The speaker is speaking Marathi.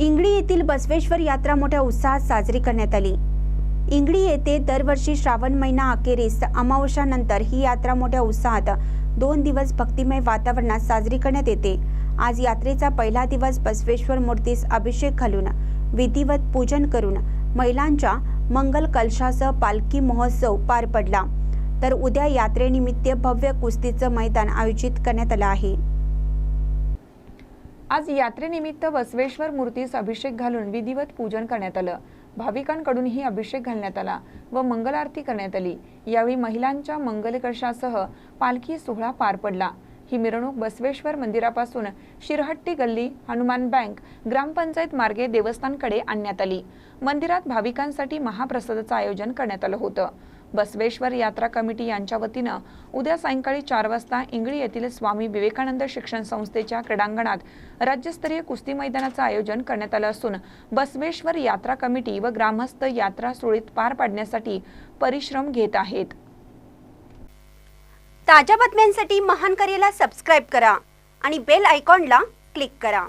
इंगळी येथील बसवेश्वर यात्रा मोठ्या उत्साहात साजरी करण्यात आली. इंगळी येथे दरवर्षी श्रावण महिना अखेरीस अमावस्यानंतर ही यात्रा मोठ्या उत्साहात दोन दिवस भक्तिमय वातावरणात साजरी करण्यात येते. आज यात्रेचा पहिला दिवस बसवेश्वर मूर्तीस अभिषेक घालून विधिवत पूजन करून महिलांच्या मंगल कलशासह पालखी महोत्सव पार पडला. तर उद्या यात्रेनिमित्त भव्य कुस्तीचं मैदान आयोजित करण्यात आलं आहे. आज यात्रेनिमित्त बसवेश्वर मूर्तीस अभिषेक घालून विधिवत पूजन करण्यात आलं. भाविकांकडूनही अभिषेक घालण्यात आला व मंगल आरती करण्यात आली. यावेळी महिलांच्या मंगलकर्षासह पालखी सोहळा पार पडला. ही मिरवणूक बसवेश्वर मंदिरापासून शिरहट्टी गल्ली हनुमान बँक ग्रामपंचायत मार्गे देवस्थानकडे आणण्यात आली. मंदिरात भाविकांसाठी महाप्रसादाचं आयोजन करण्यात आलं होतं. बसवेश्वर यात्रा कमिटी यांच्या वतीनं उद्या सायंकाळी चार वाजता इंगळी येथील स्वामी विवेकानंद शिक्षण संस्थेच्या क्रीडांगणात राज्यस्तरीय कुस्ती मैदानाचं आयोजन करण्यात आलं असून बसवेश्वर यात्रा कमिटी व ग्रामस्थ यात्रा सुरळीत पार पाडण्यासाठी परिश्रम घेत आहेत. ताज्या बातम्यांसाठी महान करेला सबस्क्राईब करा आणि बेल आयकॉनला क्लिक करा.